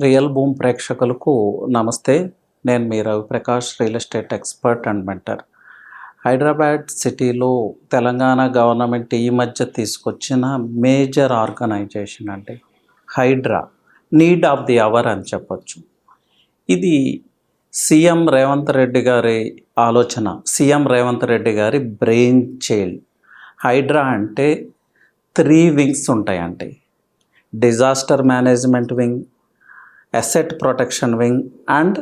Real boom ప్రేక్షకులకు నమస్తే. నేను మీ Raviprakash real estate expert and mentor. Hyderabad సిటీలో తెలంగాణ గవర్నమెంట్ ఈ మధ్య తీసుకొచ్చిన మేజర్ ఆర్గనైజేషన్ అంటే Hydraa need of the hour అని చెప్పొచ్చు. ఇది సీఎం రేవంత్ రెడ్డి గారి ఆలోచన సీఎం రేవంత్ రెడ్డి గారి బ్రెయిన్ చైల్డ్. హైడ్రా అంటే త్రీ వింగ్స్ ఉంటాయండి disaster management wing asset protection wing and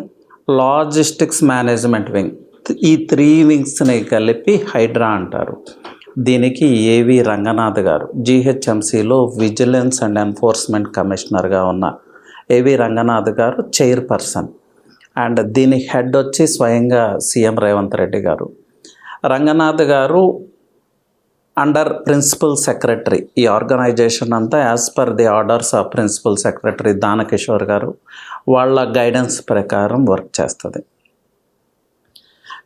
logistics management wing ఈ త్రీ వింగ్స్ని కలిపి హైడ్రా అంటారు. దీనికి ఏవి రంగనాథ్ గారు జీహెచ్ఎంసీలో విజిలెన్స్ అండ్ ఎన్ఫోర్స్మెంట్ కమిషనర్గా ఉన్న ఏవి రంగనాథ్ గారు చైర్పర్సన్ అండ్ దీని హెడ్ వచ్చి స్వయంగా CM Revanth Reddy garu. Ranganath garu under principal secretary ఈ ఆర్గనైజేషన్ అంతా as per the orders of principal secretary Danakishore garu వాళ్ళ గైడెన్స్ ప్రకారం వర్క్ చేస్తుంది.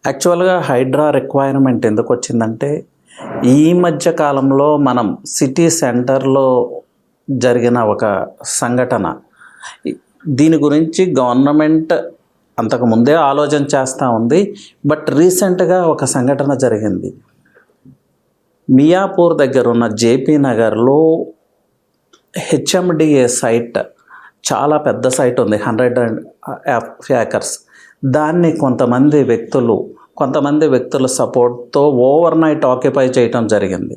యాక్చువల్గా హైడ్రా రిక్వైర్మెంట్ ఎందుకు వచ్చిందంటే ఈ మధ్య కాలంలో మనం సిటీ సెంటర్లో జరిగిన ఒక సంఘటన. దీని గురించి గవర్నమెంట్ అంతకు ముందే ఆలోచన చేస్తూ ఉంది బట్ రీసెంట్గా ఒక సంఘటన జరిగింది. మియాపూర్ దగ్గర ఉన్న జేపీ నగర్లో హెచ్ఎండిఏ సైట్ చాలా పెద్ద సైట్ ఉంది హండ్రెడ్ అండ్ ఏకర్స్ దాన్ని కొంతమంది వ్యక్తులు కొంతమంది వ్యక్తుల సపోర్ట్తో ఓవర్ నైట్ ఆక్యుపై చేయటం జరిగింది.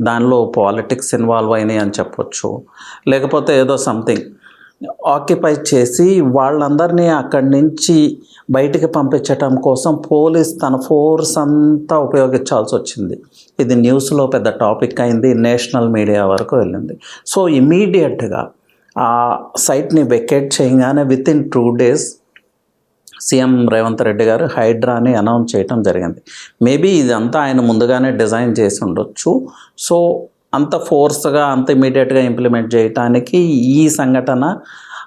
దానిలో పాలిటిక్స్ ఇన్వాల్వ్ అయినాయి అని చెప్పొచ్చు. లేకపోతే ఏదో సంథింగ్ ఆక్యుపై చేసి వాళ్ళందరినీ అక్కడి నుంచి బయటికి పంపించటం కోసం పోలీస్ తన ఫోర్స్ అంతా ఉపయోగించాల్సి వచ్చింది. ఇది న్యూస్లో పెద్ద టాపిక్ అయింది నేషనల్ మీడియా వరకు వెళ్ళింది. సో ఇమీడియట్గా ఆ సైట్ని వెకేట్ చేయగానే within two days CM Revanth Reddy గారు హైడ్రాని అనౌన్స్ చేయటం జరిగింది. మేబీ ఇదంతా ఆయన ముందుగానే డిజైన్ చేసి ఉండొచ్చు. సో అంత ఫోర్స్గా అంత ఇమీడియట్గా ఇంప్లిమెంట్ చేయటానికి ఈ సంఘటన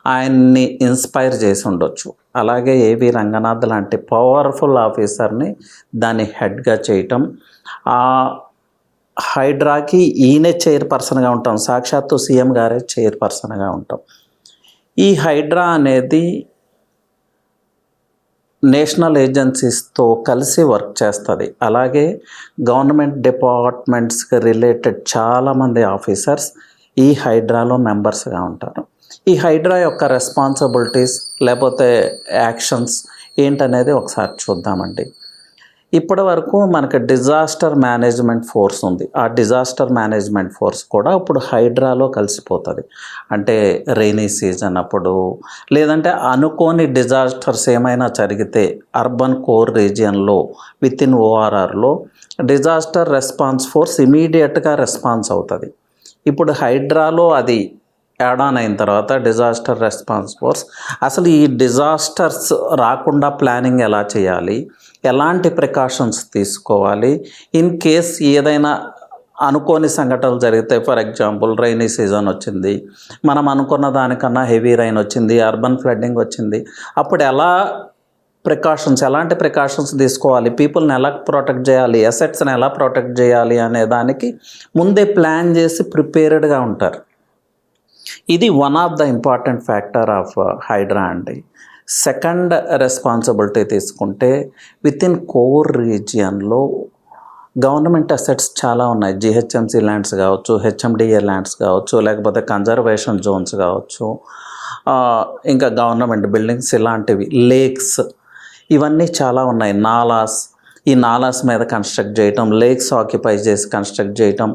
ఆయన్ని ఇన్స్పైర్ చేసి ఉండొచ్చు. అలాగే ఏవి రంగనాథ్ లాంటి పవర్ఫుల్ ఆఫీసర్ని దాని హెడ్గా చేయటం. ఆ హైడ్రాకి ఈయనే చైర్పర్సన్గా ఉంటాం. సాక్షాత్తు సీఎం గారే చైర్పర్సన్గా ఉంటాం. ఈ హైడ్రా అనేది నేషనల్ ఏజెన్సీస్తో కలిసి వర్క్ చేస్తుంది. అలాగే గవర్నమెంట్ డిపార్ట్మెంట్స్కి రిలేటెడ్ చాలామంది ఆఫీసర్స్ ఈ హైడ్రాలో మెంబర్స్గా ఉంటారు. ఈ హైడ్రా యొక్క రెస్పాన్సిబిలిటీస్ లేకపోతే యాక్షన్స్ ఏంటనేది ఒకసారి చూద్దామండి. ఇప్పటి వరకు మనకి డిజాస్టర్ మేనేజ్మెంట్ ఫోర్స్ ఉంది. ఆ డిజాస్టర్ మేనేజ్మెంట్ ఫోర్స్ కూడా ఇప్పుడు హైడ్రాలో కలిసిపోతుంది. అంటే రైనీ సీజన్ అప్పుడు లేదంటే అనుకోని డిజాస్టర్స్ ఏమైనా జరిగితే అర్బన్ కోర్ రీజియన్లో విత్ ఇన్ ఓఆర్ఆర్లో డిజాస్టర్ రెస్పాన్స్ ఫోర్స్ ఇమీడియట్గా రెస్పాన్స్ అవుతుంది. ఇప్పుడు హైడ్రాలో అది యాడ్ ఆన్ అయిన తర్వాత డిజాస్టర్ రెస్పాన్స్ ఫోర్స్ అసలు ఈ డిజాస్టర్స్ రాకుండా ప్లానింగ్ ఎలా చేయాలి? ఎలాంటి ప్రికాషన్స్ తీసుకోవాలి? ఇన్ కేస్ ఏదైనా అనుకోని సంఘటనలు జరిగితే ఫర్ ఎగ్జాంపుల్ రైనీ సీజన్ వచ్చింది మనం అనుకున్న దానికన్నా హెవీ రైన్ వచ్చింది అర్బన్ ఫ్లడ్డింగ్ వచ్చింది అప్పుడు ఎలా ప్రికాషన్స్ ఎలాంటి ప్రికాషన్స్ తీసుకోవాలి? పీపుల్ని ఎలా ప్రొటెక్ట్ చేయాలి? అసెట్స్ని ఎలా ప్రొటెక్ట్ చేయాలి అనే దానికి ముందే ప్లాన్ చేసి ప్రిపేర్డ్గా ఉంటారు. ఇది one of the important factor of Hydraa అండి. సెకండ్ రెస్పాన్సిబిలిటీ తీసుకుంటే విత్ ఇన్ కోర్ రీజియన్లో గవర్నమెంట్ అసెట్స్ చాలా ఉన్నాయి. జిహెచ్ఎంసీ ల్యాండ్స్ కావచ్చు హెచ్ఎండిఏ ల్యాండ్స్ కావచ్చు లేకపోతే కన్జర్వేషన్ జోన్స్ కావచ్చు ఇంకా గవర్నమెంట్ బిల్డింగ్స్ ఇలాంటివి లేక్స్ ఇవన్నీ చాలా ఉన్నాయి. నాలాస్ ఈ నాలాస్ మీద కన్స్ట్రక్ట్ చేయటం లేక్స్ ఆక్యుపై చేసి కన్స్ట్రక్ట్ చేయటం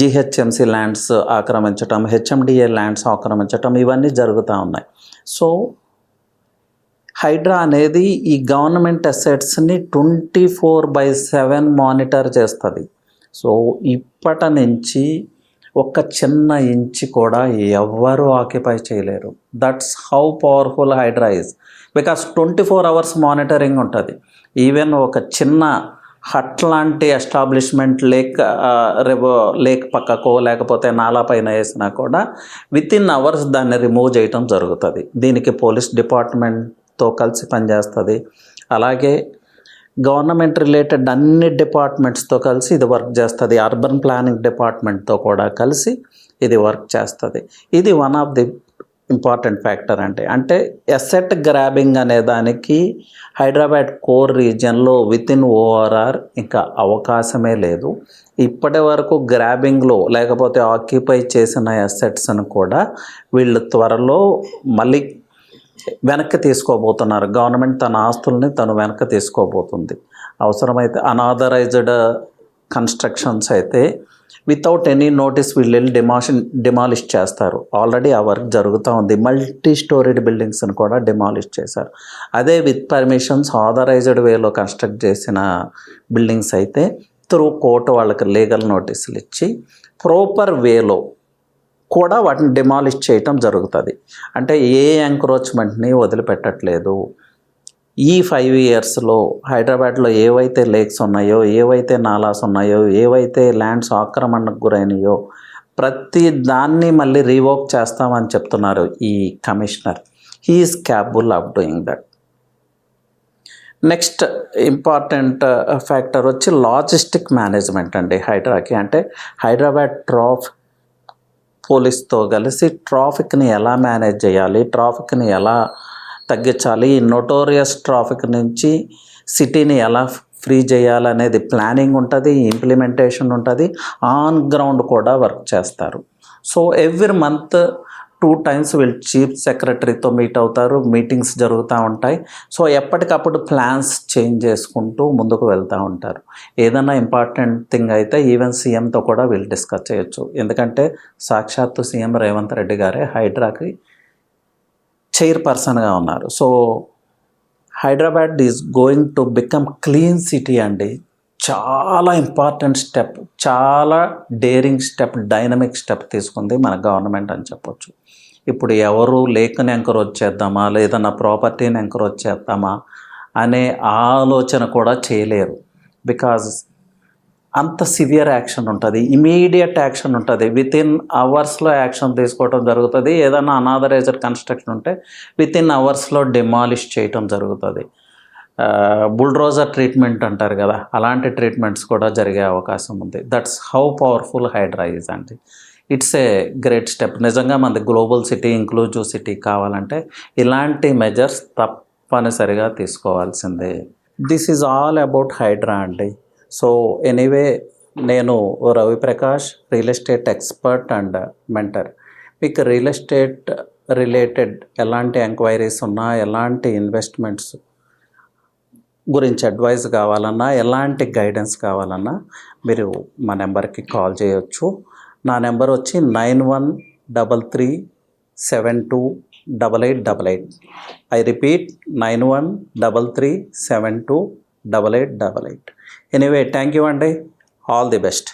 జిహెచ్ఎంసీ ల్యాండ్స్ ఆక్రమించటం హెచ్ఎండిఏ ల్యాండ్స్ ఆక్రమించటం ఇవన్నీ జరుగుతూ ఉన్నాయి. సో హైడ్రా అనేది ఈ government అసెట్స్ని twenty four by seven monitor చేస్తుంది. సో ఇప్పటి నుంచి ఒక చిన్న ఇంచి కూడా ఎవ్వరూ ఆక్యుపై చేయలేరు. That's how powerful Hydraa is because twenty four hours monitoring ఉంటుంది. ఈవెన్ ఒక చిన్న హట్ లాంటి ఎస్టాబ్లిష్మెంట్ లేక్ రేపు లేక్ పక్కకో లేకపోతే నాలా పైన వేసినా కూడా విత్ ఇన్ అవర్స్ దాన్ని రిమూవ్ చేయటం జరుగుతుంది. దీనికి పోలీస్ డిపార్ట్మెంట్ తో కలిసి పనిచేస్తుంది. అలాగే గవర్నమెంట్ రిలేటెడ్ అన్ని డిపార్ట్మెంట్స్తో కలిసి ఇది వర్క్ చేస్తుంది. అర్బన్ ప్లానింగ్ డిపార్ట్మెంట్తో కూడా కలిసి ఇది వర్క్ చేస్తుంది. ఇది one of the important factor అంటే అంటే ఎసెట్ గ్రాబింగ్ అనే దానికి హైదరాబాద్ కోర్ రీజియన్లో విత్ ఇన్ ఓఆర్ఆర్ ఇంకా అవకాశమే లేదు. ఇప్పటి వరకు గ్రాబింగ్లో లేకపోతే ఆక్యుపై చేసిన ఎసెట్స్ను కూడా వీళ్ళు త్వరలో మళ్ళీ వెనక్కి తీసుకోబోతున్నారు. గవర్నమెంట్ తన ఆస్తుల్ని తను వెనక్కి తీసుకోబోతుంది. అవసరమైతే అనాథరైజ్డ్ కన్స్ట్రక్షన్స్ అయితే వితౌట్ ఎనీ నోటీస్ వీళ్ళు వెళ్ళి డిమాషన్ డిమాలిష్ చేస్తారు. ఆల్రెడీ ఆ వర్క్ జరుగుతూ ఉంది. మల్టీ స్టోరీడ్ బిల్డింగ్స్ని కూడా డిమాలిష్ చేశారు. అదే విత్ పర్మిషన్స్ ఆథరైజ్డ్ వేలో కన్స్ట్రక్ట్ చేసిన బిల్డింగ్స్ అయితే త్రూ కోర్టు వాళ్ళకి లీగల్ నోటీసులు ఇచ్చి ప్రాపర్ వేలో కూడా వాటిని డిమాలిష్ చేయటం జరుగుతుంది. అంటే ఏ ఎంక్రోచ్మెంట్ని వదిలిపెట్టట్లేదు. ఈ ఫైవ్ ఇయర్స్లో హైదరాబాద్లో ఏవైతే లేక్స్ ఉన్నాయో ఏవైతే నాలాస్ ఉన్నాయో ఏవైతే ల్యాండ్స్ ఆక్రమణకు గురైనయో ప్రతి దాన్ని మళ్ళీ రీవోక్ చేస్తామని చెప్తున్నారు ఈ commissioner he is capable of doing that next important factor వచ్చి లాజిస్టిక్ మేనేజ్మెంట్ అండి హైడ్రాకి అంటే హైదరాబాద్ ట్రాఫ్ పోలీస్తో కలిసి ట్రాఫిక్ని ఎలా మేనేజ్ చేయాలి ట్రాఫిక్ని ఎలా తగ్గించాలి ఈ నోటోరియస్ ట్రాఫిక్ నుంచి సిటీని ఎలా ఫ్రీ చేయాలనేది ప్లానింగ్ ఉంటుంది ఇంప్లిమెంటేషన్ ఉంటుంది ఆన్ గ్రౌండ్ కూడా వర్క్ చేస్తారు. So every month two times వీళ్ళు చీఫ్ సెక్రటరీతో మీట్ అవుతారు మీటింగ్స్ జరుగుతూ ఉంటాయి. సో ఎప్పటికప్పుడు ప్లాన్స్ చేంజ్ చేసుకుంటూ ముందుకు వెళ్తూ ఉంటారు. ఏదైనా ఇంపార్టెంట్ థింగ్ అయితే ఈవెన్ సీఎంతో కూడా వీళ్ళు డిస్కస్ చేయొచ్చు. ఎందుకంటే సాక్షాత్తు సీఎం రేవంత్ రెడ్డి గారే హైడ్రాకి చైర్పర్సన్గా ఉన్నారు. So Hyderabad is going to become clean city అండి. చాలా ఇంపార్టెంట్ స్టెప్ చాలా డేరింగ్ స్టెప్ డైనమిక్ స్టెప్ తీసుకుంది మన గవర్నమెంట్ అని చెప్పొచ్చు. ఇప్పుడు ఎవరు లేఖని ఎంకరేజ్ చేద్దామా లేదన్నా ప్రాపర్టీని ఎంకరేజ్ చేద్దామా అనే ఆలోచన కూడా చేయలేరు. బికాజ్ అంత సివియర్ యాక్షన్ ఉంటుంది ఇమీడియట్ యాక్షన్ ఉంటుంది. విత్ ఇన్ అవర్స్లో యాక్షన్ తీసుకోవడం జరుగుతుంది ఏదైనా అనాథరైజర్ కన్స్ట్రక్షన్ ఉంటే విత్ ఇన్ అవర్స్లో డిమాలిష్ చేయటం జరుగుతుంది. బుల్డ్రోజర్ ట్రీట్మెంట్ అంటారు కదా అలాంటి ట్రీట్మెంట్స్ కూడా జరిగే అవకాశం ఉంది. That's how powerful Hydraa is అండి ఇట్స్ ఏ గ్రేట్ స్టెప్ నిజంగా మనది గ్లోబల్ సిటీ ఇంక్లూజివ్ సిటీ కావాలంటే ఇలాంటి మెజర్స్ తప్పనిసరిగా తీసుకోవాల్సిందే. This is all about Hydraa అండి సో ఎనీవే నేను Ravi Prakash real estate expert and mentor మీకు రియల్ ఎస్టేట్ రిలేటెడ్ ఎలాంటి ఎంక్వైరీస్ ఉన్నా ఎలాంటి ఇన్వెస్ట్మెంట్స్ గురించి అడ్వైస్ కావాలన్నా ఎలాంటి గైడెన్స్ కావాలన్నా మీరు మా నెంబర్కి కాల్ చేయొచ్చు. నా నెంబర్ వచ్చి nine one double three seven two double eight double eight. I repeat nine one double three seven two double eight double eight. Anyway thank you అండి. All the best.